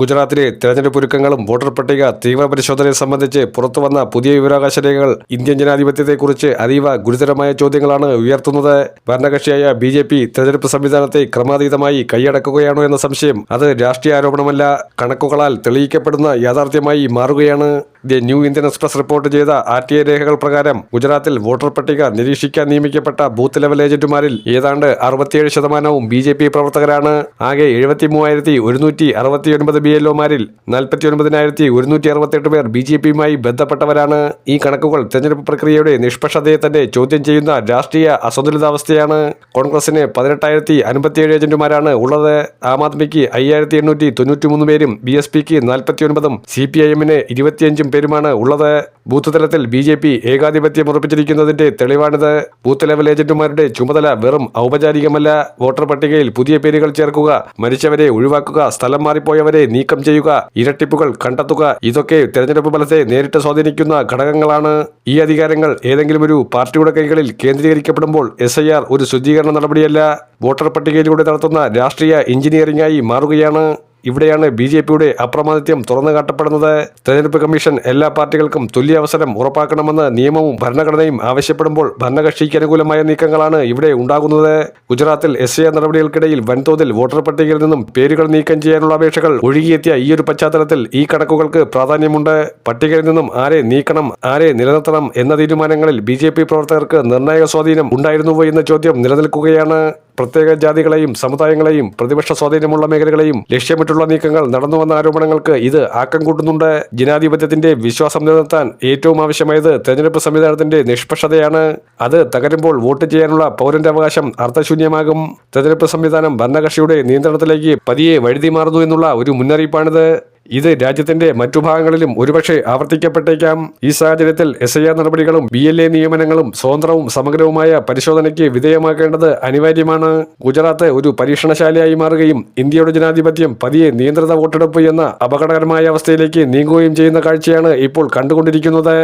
ഗുജറാത്തിലെ തെരഞ്ഞെടുപ്പ് ഒരുക്കങ്ങളും വോട്ടർ പട്ടിക തീവ്രപരിശോധനയെ സംബന്ധിച്ച് പുറത്തുവന്ന പുതിയ വിവരാവകാശ രേഖകൾ ഇന്ത്യൻ ജനാധിപത്യത്തെക്കുറിച്ച് അതീവ ഗുരുതരമായ ചോദ്യങ്ങളാണ് ഉയർത്തുന്നത്. ഭരണകക്ഷിയായ ബി ജെ പി തെരഞ്ഞെടുപ്പ് സംവിധാനത്തെ ക്രമാതീതമായി കൈയടക്കുകയാണോ എന്ന സംശയം അത് രാഷ്ട്രീയ ആരോപണമല്ല. കണക്കുകളാൽ തെളിയിക്കപ്പെടുന്ന യാഥാർത്ഥ്യമായി മാറുകയാണ്. The New Indian Express report ചെയ്ത ആർ ടി ഐ രേഖകൾ പ്രകാരം ഗുജറാത്തിൽ വോട്ടർ പട്ടിക നിരീക്ഷിക്കാൻ നിയമിക്കപ്പെട്ട ബൂത്ത് ലെവൽ ഏജന്റുമാരിൽ ഏതാണ്ട് അറുപത്തിയേഴ് ശതമാനവും ബി ജെ പി പ്രവർത്തകരാണ്. ആകെ എഴുപത്തി മൂവായിരത്തി ഒരുന്നൂറ്റി അറുപത്തിയൊൻപത് ബി എൽ ഒമാരിൽ നാൽപ്പത്തി ഒൻപതിനായിരത്തി ഒരുന്നൂറ്റി അറുപത്തെട്ട് പേർ ബി ജെ പിയുമായി ബന്ധപ്പെട്ടവരാണ്. ഈ കണക്കുകൾ തെരഞ്ഞെടുപ്പ് പ്രക്രിയയുടെ നിഷ്പക്ഷതയെ തന്നെ ചോദ്യം ചെയ്യുന്ന രാഷ്ട്രീയ അസന്തുലിതാവസ്ഥയാണ്. കോൺഗ്രസിന് പതിനെട്ടായിരത്തി അൻപത്തിയേഴ് ഏജന്റുമാരാണ് ഉള്ളത്. ആം ആദ്മിക്ക് അയ്യായിരത്തി എണ്ണൂറ്റി തൊണ്ണൂറ്റി മൂന്ന് പേരും ബി എസ് പിക്ക് നാൽപ്പത്തി ഒൻപതും സി പി ഐ എമ്മിന് ഇരുപത്തിയഞ്ചും പേരുമാണ് ഉള്ളത്. ബൂത്ത് തലത്തിൽ ബി ജെ പി ഏകാധിപത്യം ഉറപ്പിച്ചിരിക്കുന്നതിന്റെ തെളിവാണിത്. ബൂത്ത് ലെവൽ ഏജന്റുമാരുടെ ചുമതല വെറും ഔപചാരികമല്ല. വോട്ടർ പട്ടികയിൽ പുതിയ പേരുകൾ ചേർക്കുക മരിച്ചവരെ ഒഴിവാക്കുക സ്ഥലം മാറിപ്പോയവരെ നീക്കം ചെയ്യുക ഇരട്ടിപ്പുകൾ കണ്ടെത്തുക ഇതൊക്കെ തെരഞ്ഞെടുപ്പ് ഫലത്തെ നേരിട്ട് സ്വാധീനിക്കുന്ന ഘടകങ്ങളാണ്. ഈ അധികാരങ്ങൾ ഏതെങ്കിലും ഒരു പാർട്ടിയുടെ കൈകളിൽ കേന്ദ്രീകരിക്കപ്പെടുമ്പോൾ എസ് ഒരു ശുദ്ധീകരണ നടപടിയല്ല. വോട്ടർ പട്ടികയിലൂടെ നടത്തുന്ന രാഷ്ട്രീയ എഞ്ചിനീയറിംഗായി മാറുകയാണ്. ഇവിടെയാണ് ബി ജെ പിയുടെ അപ്രമാദിത്യം തുറന്നു കാട്ടപ്പെടുന്നത്. തെരഞ്ഞെടുപ്പ് കമ്മീഷൻ എല്ലാ പാർട്ടികൾക്കും തുല്യ അവസരം ഉറപ്പാക്കണമെന്ന് നിയമവും ഭരണഘടനയും ആവശ്യപ്പെടുമ്പോൾ ഭരണകക്ഷിക്ക് അനുകൂലമായ നീക്കങ്ങളാണ് ഇവിടെ ഉണ്ടാകുന്നത്. ഗുജറാത്തിൽ എസ് എ നടപടികൾക്കിടയിൽ വൻതോതിൽ വോട്ടർ പട്ടികയിൽ നിന്നും പേരുകൾ നീക്കം ചെയ്യാനുള്ള അപേക്ഷകൾ ഒഴുകിയെത്തിയ ഈ ഒരു പശ്ചാത്തലത്തിൽ ഈ കണക്കുകൾക്ക് പ്രാധാന്യമുണ്ട്. പട്ടികയിൽ നിന്നും ആരെ നീക്കണം ആരെ നിലനിർത്തണം എന്ന തീരുമാനങ്ങളിൽ ബി പ്രവർത്തകർക്ക് നിർണായക സ്വാധീനം ഉണ്ടായിരുന്നുവോ എന്ന ചോദ്യം നിലനിൽക്കുകയാണ്. പ്രത്യേക ജാതികളെയും സമുദായങ്ങളെയും പ്രതിപക്ഷ സ്വാധീനമുള്ള മേഖലകളെയും ലക്ഷ്യമിട്ടുള്ള നീക്കങ്ങൾ നടന്നുവന്ന ആരോപണങ്ങൾക്ക് ഇത് ആക്കം കൂട്ടുന്നുണ്ട്. ജനാധിപത്യത്തിന്റെ വിശ്വാസം നിലനിർത്താൻ ഏറ്റവും ആവശ്യമായത് തെരഞ്ഞെടുപ്പ് സംവിധാനത്തിന്റെ നിഷ്പക്ഷതയാണ്. അത് തകരുമ്പോൾ വോട്ട് ചെയ്യാനുള്ള പൗരന്റെ അവകാശം അർത്ഥശൂന്യമാകും തെരഞ്ഞെടുപ്പ് സംവിധാനം ഭരണകക്ഷിയുടെ നിയന്ത്രണത്തിലേക്ക് പതിയെ വഴുതി മാറുന്നു എന്നുള്ള ഒരു മുന്നറിയിപ്പാണിത്. ഇത് രാജ്യത്തിന്റെ മറ്റു ഭാഗങ്ങളിലും ഒരുപക്ഷെ ആവർത്തിക്കപ്പെട്ടേക്കാം. ഈ സാഹചര്യത്തിൽ എസ് ഐ ആർ നടപടികളും ബി എൽ എ നിയമനങ്ങളും സ്വതന്ത്രവും സമഗ്രവുമായ പരിശോധനയ്ക്ക് വിധേയമാക്കേണ്ടത് അനിവാര്യമാണ്. ഗുജറാത്ത് ഒരു പരീക്ഷണശാലയായി മാറുകയും ഇന്ത്യയുടെ ജനാധിപത്യം പതിയെ നിയന്ത്രിത വോട്ടെടുപ്പ് എന്ന അപകടകരമായ അവസ്ഥയിലേക്ക് നീങ്ങുകയും ചെയ്യുന്ന കാഴ്ചയാണ് ഇപ്പോൾ കണ്ടുകൊണ്ടിരിക്കുന്നത്.